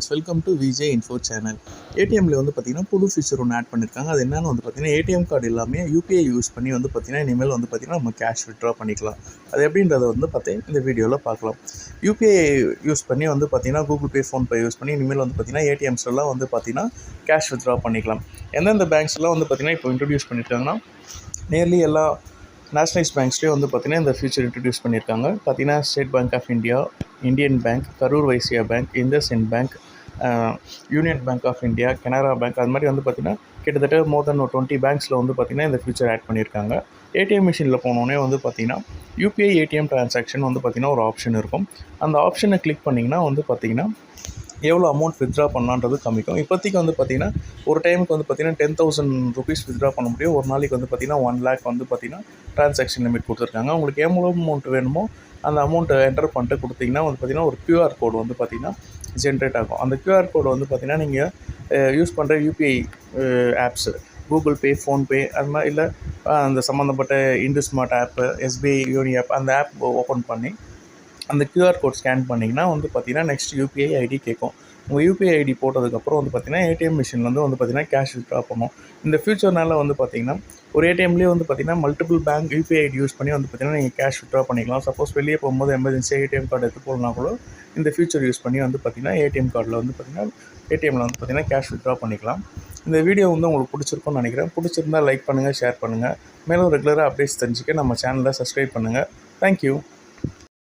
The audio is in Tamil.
Friends welcome to VJ info channel ஏடிஎம்ல வந்து பார்த்தீங்கன்னா புது ஃபீச்சர் ஒன்று ஆட் பண்ணியிருக்காங்க அது என்னென்னு வந்து பார்த்தீங்கன்னா ஏடிஎம் கார்டு எல்லாமே யூபிஐ யூஸ் பண்ணி வந்து பார்த்திங்கன்னா இனிமேல் வந்து பார்த்திங்கன்னா நம்ம கேஷ் விட்ரா பண்ணிக்கலாம். அது எப்படின்றத வந்து பார்த்திங்கன்னா இந்த வீடியோவில் பார்க்கலாம். யூபிஐ யூஸ் பண்ணி வந்து பார்த்திங்கன்னா கூகுள் பே ஃபோன்பே யூஸ் பண்ணி இனிமேல் வந்து பார்த்தீங்கன்னா ஏடிஎம்ஸ்லாம் வந்து பார்த்தீங்கன்னா கேஷ் விட்ரா பண்ணிக்கலாம். எந்தெந்த பேங்க்ஸ்லாம் வந்து பார்த்திங்கன்னா இப்போ இன்ட்ரடியூஸ் பண்ணியிருக்காங்கன்னா நியர்லி எல்லா நேஷனலைஸ் பேங்க்ஸ்லேயே வந்து பார்த்தீங்கன்னா இந்த ஃபியூச்சர் இன்ட்ரடியூஸ் பண்ணியிருக்காங்க. பார்த்தீங்கன்னா State Bank of India Indian Bank Karur Vysya Bank IndusInd Bank Union Bank of India Canara Bank அது மாதிரி வந்து பார்த்தீங்கன்னா கிட்டத்தட்ட மோர் தென் ஒரு டுவெண்ட்டி பேங்க்ஸில் வந்து பார்த்திங்கன்னா இந்த ஃபியூச்சர் ஆட் பண்ணியிருக்காங்க. ஏடிஎம் மிஷினில் போனோடனே வந்து பார்த்திங்கன்னா யூபிஐ ஏடிஎம் ட்ரான்சாக்ஷன் வந்து பார்த்தீங்கன்னா ஒரு ஆப்ஷன் இருக்கும். அந்த ஆப்ஷனை கிளிக் பண்ணிங்கன்னா வந்து பார்த்தீங்கன்னா எவ்வளோ அமௌண்ட் வித்ட்ரா பண்ணலான்றது காமிக்கும் இப்போதைக்கு வந்து பார்த்தீங்கன்னா ஒரு டைமுக்கு வந்து பார்த்தீங்கன்னா டென் தௌசண்ட் ருபீஸ் வித்ட்ரா பண்ண முடியும். ஒரு நாளைக்கு வந்து பார்த்தீங்கன்னா ஒன் லேக் வந்து பார்த்தீங்கன்னா ட்ரான்சாக்ஷன் லிமிட் கொடுத்துருக்காங்க. உங்களுக்கு எவ்வளோ அமௌண்ட் வேணுமோ அந்த அமௌண்ட்டை என்டர் பண்ணிட்டு கொடுத்தீங்கன்னா வந்து பார்த்திங்கன்னா ஒரு க்யூஆர் கோடு வந்து பார்த்தீங்கன்னா ஜென்ரேட் ஆகும். அந்த க்யூஆர் கோடு வந்து பார்த்திங்கன்னா நீங்கள் யூஸ் பண்ணுற UPI apps Google Pay PhonePe அது மாதிரி இல்லை அந்த சம்மந்தப்பட்ட இண்டு ஸ்மார்ட் ஆப்பு எஸ்பிஐ யூனி ஆப் அந்த ஆப் ஓப்பன் பண்ணி அந்த க்யூஆர் கோட் ஸ்கேன் பண்ணிங்கன்னா வந்து பார்த்தீங்கன்னா நெக்ஸ்ட் யூபிஐ ஐடி கேட்கும். உங்கள் யூபிஐ ஐடி போட்டதுக்கப்புறம் வந்து பார்த்தீங்கன்னா ஏடிஎம் மிஷின்லேருந்து வந்து பார்த்தீங்கன்னா கேஷ் வித்ட்ரா பண்ணும். இந்த ஃபியூச்சர்னால வந்து பார்த்தீங்கன்னா ஒரு ஏடிஎம்லேயே வந்து பார்த்தீங்கன்னா multiple bank UPI ID use பண்ணி வந்து பார்த்தீங்கன்னா நீங்கள் கேஷ் வித்ட்ரா பண்ணிக்கலாம். சப்போஸ் வெளியே போகும்போது எமர்ஜென்சியாக ஏடிஎம் கார்டு எடுத்து போகலாம் கூட இந்த ஃபியூச்சர் யூஸ் பண்ணி வந்து பார்த்திங்கன்னா ஏடிஎம் கார்டில் வந்து பார்த்தீங்கன்னா ஏடிஎம்மில் வந்து பார்த்தீங்கன்னா கேஷ் வித்ட்ரா பண்ணிக்கலாம். இந்த வீடியோ வந்து உங்களுக்கு பிடிச்சிருக்கும்னு நினைக்கிறேன். பிடிச்சிருந்தா லைக் பண்ணுங்கள் ஷேர் பண்ணுங்கள் மேலும் ரெகுலராக அப்டேட்ஸ் தெரிஞ்சுக்க நம்ம சேனலை சப்ஸ்கிரைப் பண்ணுங்கள் தேங்க்யூ